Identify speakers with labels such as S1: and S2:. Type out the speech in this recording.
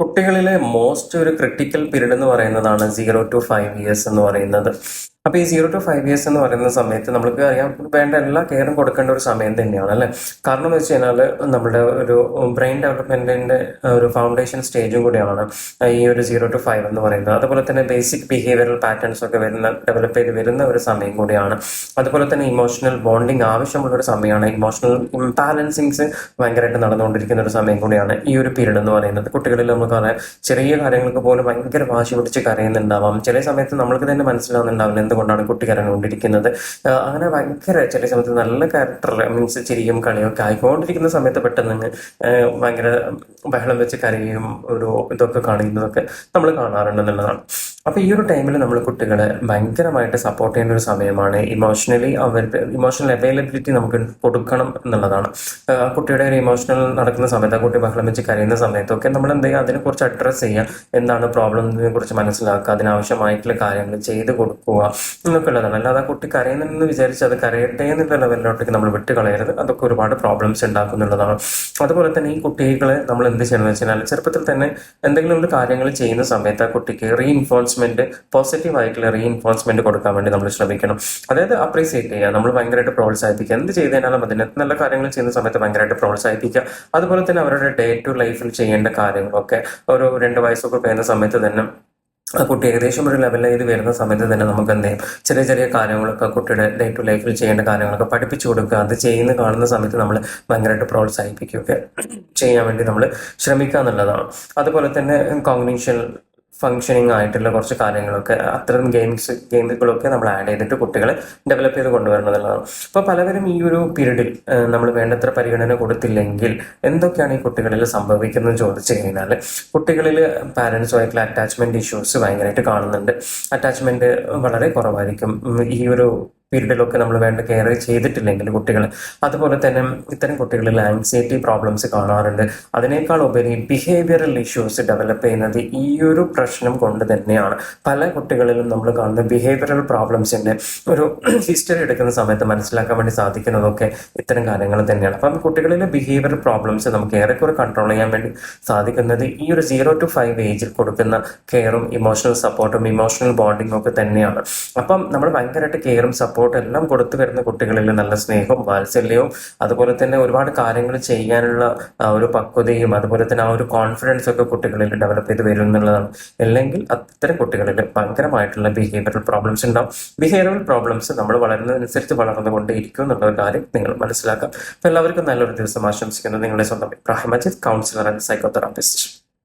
S1: കുട്ടികളിലെ മോസ്റ്റ് ഒരു critical period എന്ന് പറയുന്നതാണ് സീറോ ടു ഫൈവ് ഇയേഴ്സ് എന്ന് പറയുന്നത്. അപ്പോൾ ഈ സീറോ ടു ഫൈവ് ഇയേഴ്സ് എന്ന് പറയുന്ന സമയത്ത് നമ്മൾക്ക് അറിയാം വേണ്ട എല്ലാ കെയറും കൊടുക്കേണ്ട ഒരു സമയം തന്നെയാണ് അല്ലേ? കാരണം എന്ന് വെച്ച് കഴിഞ്ഞാൽ നമ്മുടെ ഒരു ബ്രെയിൻ ഡെവലപ്മെന്റിന്റെ ഒരു ഫൗണ്ടേഷൻ സ്റ്റേജും കൂടിയാണ് ഈ ഒരു സീറോ ടു ഫൈവ് എന്ന് പറയുന്നത്. അതുപോലെ തന്നെ ബേസിക് ബിഹേവിയറൽ പാറ്റേൺസ് ഒക്കെ വരുന്ന ഡെവലപ്പ് ചെയ്ത് വരുന്ന ഒരു സമയം കൂടിയാണ്. അതുപോലെ തന്നെ ഇമോഷണൽ ബോണ്ടിങ് ആവശ്യമുള്ള ഒരു സമയമാണ്. ഇമോഷണൽ ഇംബാലൻസിങ്സ് ഭയങ്കരമായിട്ട് നടന്നുകൊണ്ടിരിക്കുന്ന ഒരു സമയം കൂടിയാണ് ഈ ഒരു പീരീഡ് എന്ന് പറയുന്നത്. കുട്ടികളിൽ നമുക്കറിയാം ചെറിയ കാര്യങ്ങൾക്ക് പോലും ഭയങ്കര വാശി പിടിച്ച് കരയുന്നുണ്ടാവാം. ചില സമയത്ത് നമ്മൾക്ക് തന്നെ മനസ്സിലാവുന്നുണ്ടാവില്ല എന്തുകൊണ്ടാണ് കുട്ടി അങ്ങനെ ഭയങ്കര ചില സമയത്ത് നല്ല ക്യാരക്ടർ മീൻസ് ചിരിയും കളിയൊക്കെ ആയിക്കൊണ്ടിരിക്കുന്ന സമയത്ത് പെട്ടെന്ന് ഭയങ്കര ബഹളം വെച്ച് കരയും ഒരു ഇതൊക്കെ കാണിക്കുന്നതൊക്കെ നമ്മൾ കാണാറുണ്ടെന്നുള്ളതാണ് അപ്പോൾ ഈ ഒരു ടൈമിൽ നമ്മൾ കുട്ടികളെ ഭയങ്കരമായിട്ട് സപ്പോർട്ട് ചെയ്യുന്ന ഒരു സമയമാണ് ഇമോഷണലി അവർ ഇമോഷണൽ അവൈലബിലിറ്റി നമുക്ക് കൊടുക്കണം എന്നുള്ളതാണ്. കുട്ടിയുടെ ഒരു ഇമോഷണൽ നടക്കുന്ന സമയത്ത് കുട്ടി ബഹളം വെച്ച് കരയുന്ന സമയത്തൊക്കെ നമ്മൾ എന്ത് ചെയ്യുക അതിനെക്കുറിച്ച് അഡ്രസ്സ് ചെയ്യുക. എന്താണ് പ്രോബ്ലം എന്നതിനെ കുറിച്ച് മനസ്സിലാക്കുക അതിനാവശ്യമായിട്ടുള്ള കാര്യങ്ങൾ ചെയ്ത് കൊടുക്കുക എന്നൊക്കെ ഉള്ളതാണ്. അല്ലാതെ കുട്ടി കരയുന്നെന്ന് വിചാരിച്ച് അത് കരയട്ടെ എന്നുള്ള ലെവലിലോട്ടേക്ക് നമ്മൾ വിട്ട് കളയരുത് അതൊക്കെ ഒരുപാട് പ്രോബ്ലംസ് ഉണ്ടാക്കുന്നുള്ളതാണ് അതുപോലെ തന്നെ ഈ കുട്ടികളെ നമ്മൾ എന്ത് ചെയ്യണമെന്ന് വെച്ചാൽ ചെറുപ്പത്തിൽ തന്നെ എന്തെങ്കിലും ഒരു കാര്യങ്ങൾ ചെയ്യുന്ന സമയത്ത് ആ കുട്ടിക്ക് റീഇൻഫോഴ്സ്മെന്റ് പോസിറ്റീവ് ആയിട്ടുള്ള റീഇൻഫോഴ്സ്മെന്റ് കൊടുക്കാൻ വേണ്ടി നമ്മൾ ശ്രമിക്കണം. അതായത് അപ്രീസിയേറ്റ് ചെയ്യുക. നമ്മൾ ഭയങ്കരമായിട്ട് പ്രോത്സാഹിപ്പിക്കുക. എന്ത് ചെയ്ത് കഴിഞ്ഞാലും അതിന് നല്ല കാര്യങ്ങൾ ചെയ്യുന്ന സമയത്ത് ഭയങ്കരമായിട്ട് പ്രോത്സാഹിപ്പിക്കുക. അതുപോലെ തന്നെ അവരുടെ ഡേ ടു ലൈഫിൽ ചെയ്യേണ്ട കാര്യങ്ങളൊക്കെ ഒരു രണ്ട് വയസ്സൊക്കെ കഴിയുന്ന സമയത്ത് തന്നെ ആ കുട്ടി ഏകദേശം ഒരു ലെവലിൽ വരുന്ന സമയത്ത് തന്നെ നമുക്ക് എന്ത് ചെയ്യും? ചെറിയ ചെറിയ കാര്യങ്ങളൊക്കെ കുട്ടിയുടെ ഡേ ടു ലൈഫിൽ ചെയ്യേണ്ട കാര്യങ്ങളൊക്കെ പഠിപ്പിച്ചു കൊടുക്കുക. അത് ചെയ്യുന്ന കാണുന്ന സമയത്ത് നമ്മൾ ഭയങ്കരമായിട്ട് പ്രോത്സാഹിപ്പിക്കുകയൊക്കെ ചെയ്യാൻ വേണ്ടി നമ്മൾ ശ്രമിക്കുക എന്നുള്ളതാണ്. അതുപോലെ തന്നെ കോഗ്നീഷൻ ഫങ്ഷനിങ് ആയിട്ടുള്ള കുറച്ച് കാര്യങ്ങളൊക്കെ അത്തരം ഗെയിംസ് ഗെയിമുകളൊക്കെ നമ്മൾ ആഡ് ചെയ്തിട്ട് കുട്ടികളെ ഡെവലപ്പ് ചെയ്ത് കൊണ്ടുവരണം അപ്പോൾ പലവരും ഈ ഒരു പീരീഡിൽ നമ്മൾ വേണ്ടത്ര പരിഗണന കൊടുത്തില്ലെങ്കിൽ എന്തൊക്കെയാണ് ഈ കുട്ടികളിൽ സംഭവിക്കുന്നത് ചോദിച്ചു കഴിഞ്ഞാൽ കുട്ടികളിൽ പാരൻസുമായിട്ടുള്ള അറ്റാച്ച്മെന്റ് ഇഷ്യൂസ് ഭയങ്കരമായിട്ട് കാണുന്നുണ്ട്. അറ്റാച്ച്മെന്റ് വളരെ കുറവായിരിക്കും. ഈ ഒരു പീരീഡിലൊക്കെ നമ്മൾ വേണ്ട കെയർ ചെയ്തിട്ടില്ലെങ്കിൽ കുട്ടികൾ. അതുപോലെ തന്നെ ഇത്തരം കുട്ടികളിൽ ആൻസൈറ്റി പ്രോബ്ലംസ് കാണാറുണ്ട്. അതിനേക്കാൾ ഉപരി ബിഹേവിയറൽ ഇഷ്യൂസ് ഡെവലപ്പ് ചെയ്യുന്നത് ഈ ഒരു പ്രശ്നം കൊണ്ട് തന്നെയാണ്. പല കുട്ടികളിലും നമ്മൾ കാണുന്ന ബിഹേവിയറൽ പ്രോബ്ലംസിന്റെ ഒരു ഹിസ്റ്ററി എടുക്കുന്ന സമയത്ത് മനസ്സിലാക്കാൻ വേണ്ടി സാധിക്കുന്നതൊക്കെ ഇത്തരം കാര്യങ്ങൾ തന്നെയാണ്. അപ്പം കുട്ടികളിലെ ബിഹേവിയർ പ്രോബ്ലംസ് നമുക്ക് ഏറെക്കുറെ കൺട്രോൾ ചെയ്യാൻ വേണ്ടി സാധിക്കുന്നത് ഈ ഒരു സീറോ ടു ഫൈവ് ഏജിൽ കൊടുക്കുന്ന കെയറും ഇമോഷണൽ സപ്പോർട്ടും ഇമോഷണൽ ബോണ്ടിങ്ങും ഒക്കെ തന്നെയാണ്. അപ്പം നമ്മൾ ഭയങ്കരമായിട്ട് കെയറും സപ്പോർട്ടും എല്ലാം കൊടുത്തു വരുന്ന കുട്ടികളിൽ നല്ല സ്നേഹവും വാത്സല്യവും അതുപോലെ തന്നെ ഒരുപാട് കാര്യങ്ങൾ ചെയ്യാനുള്ള ഒരു പക്വതയും അതുപോലെ തന്നെ ആ ഒരു കോൺഫിഡൻസ് ഒക്കെ കുട്ടികളിൽ ഡെവലപ്പ് ചെയ്ത് വരും എന്നുള്ളതാണ്. അല്ലെങ്കിൽ അത്തരം കുട്ടികളിൽ ഭയങ്കരമായിട്ടുള്ള ബിഹേവിയറൽ പ്രോബ്ലംസ് ഉണ്ടാവും. ബിഹേവിയറൽ പ്രോബ്ലംസ് നമ്മൾ വളരുന്നതനുസരിച്ച് വളർന്നുകൊണ്ടേയിരിക്കും എന്നുള്ള ഒരു കാര്യം നിങ്ങൾ മനസ്സിലാക്കാം. അപ്പോൾ എല്ലാവർക്കും നല്ലൊരു ദിവസം ആശംസിക്കുന്നു. നിങ്ങളുടെ സ്വന്തം Ibrahim Majeed counsellor and psychotherapist